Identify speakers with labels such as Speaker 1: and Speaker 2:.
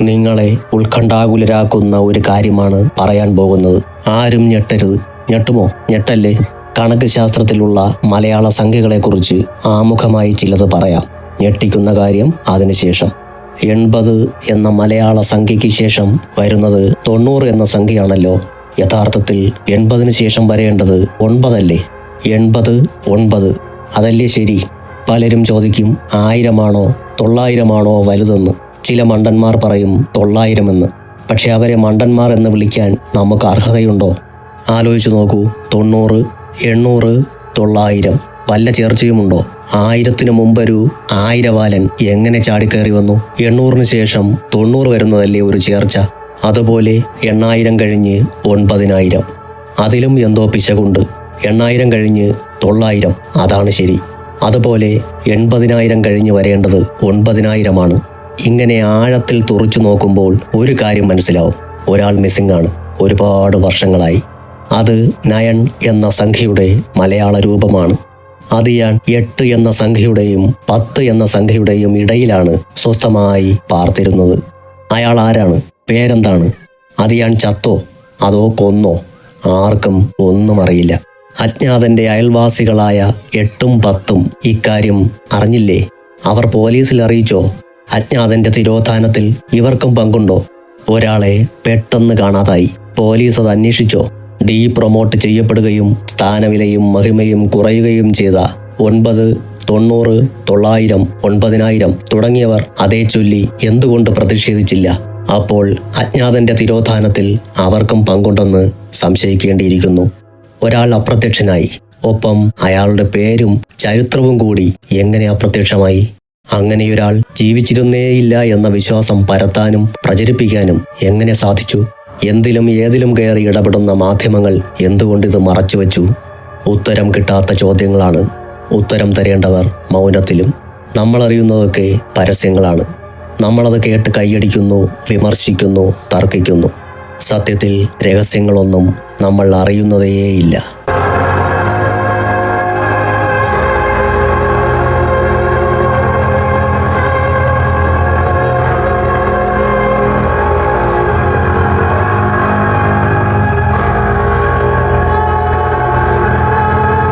Speaker 1: നിങ്ങളെ ഉത്കണ്ഠാകുലരാക്കുന്ന ഒരു കാര്യമാണ് പറയാൻ പോകുന്നത്. ആരും ഞെട്ടരുത്. ഞെട്ടുമോ? ഞെട്ടല്ലേ? കണക്ക് ശാസ്ത്രത്തിലുള്ള മലയാള സംഖ്യകളെക്കുറിച്ച് ആമുഖമായി ചിലത് പറയാം. ഞെട്ടിക്കുന്ന കാര്യം അതിനുശേഷം എൺപത് എന്ന മലയാള സംഖ്യയ്ക്ക് ശേഷം വരുന്നത് തൊണ്ണൂറ് എന്ന സംഖ്യയാണല്ലോ. യഥാർത്ഥത്തിൽ എൺപതിന് ശേഷം വരേണ്ടത് ഒൻപതല്ലേ? എൺപത് ഒൻപത്. അതല്ലേ ശരി? പലരും ചോദിക്കും ആയിരമാണോ തൊള്ളായിരമാണോ വലുതെന്ന്. ചില മണ്ടന്മാർ പറയും തൊള്ളായിരമെന്ന്. പക്ഷെ അവരെ മണ്ടന്മാർ എന്ന് വിളിക്കാൻ നമുക്ക് അർഹതയുണ്ടോ? ആലോചിച്ചു നോക്കൂ. തൊണ്ണൂറ് എണ്ണൂറ് തൊള്ളായിരം. വല്ല ചേർച്ചയുമുണ്ടോ? ആയിരത്തിനു മുമ്പൊരു ആയിരവാലൻ എങ്ങനെ ചാടിക്കയറി വന്നു? എണ്ണൂറിന് ശേഷം തൊണ്ണൂറ് വരുന്നതല്ലേ ഒരു ചേർച്ച? അതുപോലെ എണ്ണായിരം കഴിഞ്ഞ് ഒൻപതിനായിരം. അതിലും എന്തോ പിശകുണ്ട്. എണ്ണായിരം കഴിഞ്ഞ് തൊള്ളായിരം. അതാണ് ശരി. അതുപോലെ എൺപതിനായിരം കഴിഞ്ഞ് വരേണ്ടത് ഒൻപതിനായിരമാണ്. ഇങ്ങനെ ആഴത്തിൽ തുറച്ചു നോക്കുമ്പോൾ ഒരു കാര്യം മനസ്സിലാവും. ഒരാൾ മിസ്സിംഗ് ആണ്. ഒരുപാട് വർഷങ്ങളായി. അത് നയൻ എന്ന സംഖ്യയുടെ മലയാള രൂപമാണ്. അത് ഞാൻ എട്ട് എന്ന സംഖ്യയുടെയും പത്ത് എന്ന സംഖ്യയുടെയും ഇടയിലാണ് സ്വസ്ഥമായി പാർത്തിരുന്നത്. അയാൾ ആരാണ്? പേരെന്താണ്? അത് ഞാൻ ചത്തോ? അതോ കൊന്നോ? ആർക്കും ഒന്നും അറിയില്ല. അജ്ഞാതന്റെ അയൽവാസികളായ എട്ടും പത്തും ഇക്കാര്യം അറിഞ്ഞില്ലേ? അവർ പോലീസിൽ അറിയിച്ചോ? അജ്ഞാതന്റെ തിരോധാനത്തിൽ ഇവർക്കും പങ്കുണ്ടോ? ഒരാളെ പെട്ടെന്ന് കാണാതായി. പോലീസ് അത് അന്വേഷിച്ചോ? ഡീ പ്രൊമോട്ട് ചെയ്യപ്പെടുകയും സ്ഥാനവിലയും മഹിമയും കുറയുകയും ചെയ്ത ഒൻപത് തൊണ്ണൂറ് തൊള്ളായിരം ഒൻപതിനായിരം തുടങ്ങിയവർ അതേ ചൊല്ലി എന്തുകൊണ്ട് പ്രതിഷേധിച്ചില്ല? അപ്പോൾ അജ്ഞാതന്റെ തിരോധാനത്തിൽ അവർക്കും പങ്കുണ്ടെന്ന് സംശയിക്കേണ്ടിയിരിക്കുന്നു. ഒരാൾ അപ്രത്യക്ഷനായി. ഒപ്പം അയാളുടെ പേരും ചരിത്രവും കൂടി എങ്ങനെ അപ്രത്യക്ഷമായി? അങ്ങനെയൊരാൾ ജീവിച്ചിരുന്നേയില്ല എന്ന വിശ്വാസം പരത്താനും പ്രചരിപ്പിക്കാനും എങ്ങനെ സാധിച്ചു? എന്തിലും ഏതിലും കയറി ഇടപെടുന്ന മാധ്യമങ്ങൾ എന്തുകൊണ്ടിത് മറച്ചുവെച്ചു? ഉത്തരം കിട്ടാത്ത ചോദ്യങ്ങളാണ്. ഉത്തരം തരേണ്ടവർ മൗനത്തിലും. നമ്മളറിയുന്നതൊക്കെ പരസ്യങ്ങളാണ്. നമ്മളത് കേട്ട് കൈയടിക്കുന്നു വിമർശിക്കുന്നു തർക്കിക്കുന്നു. സത്യത്തിൽ രഹസ്യങ്ങളൊന്നും നമ്മൾ അറിയുന്നതേയില്ല.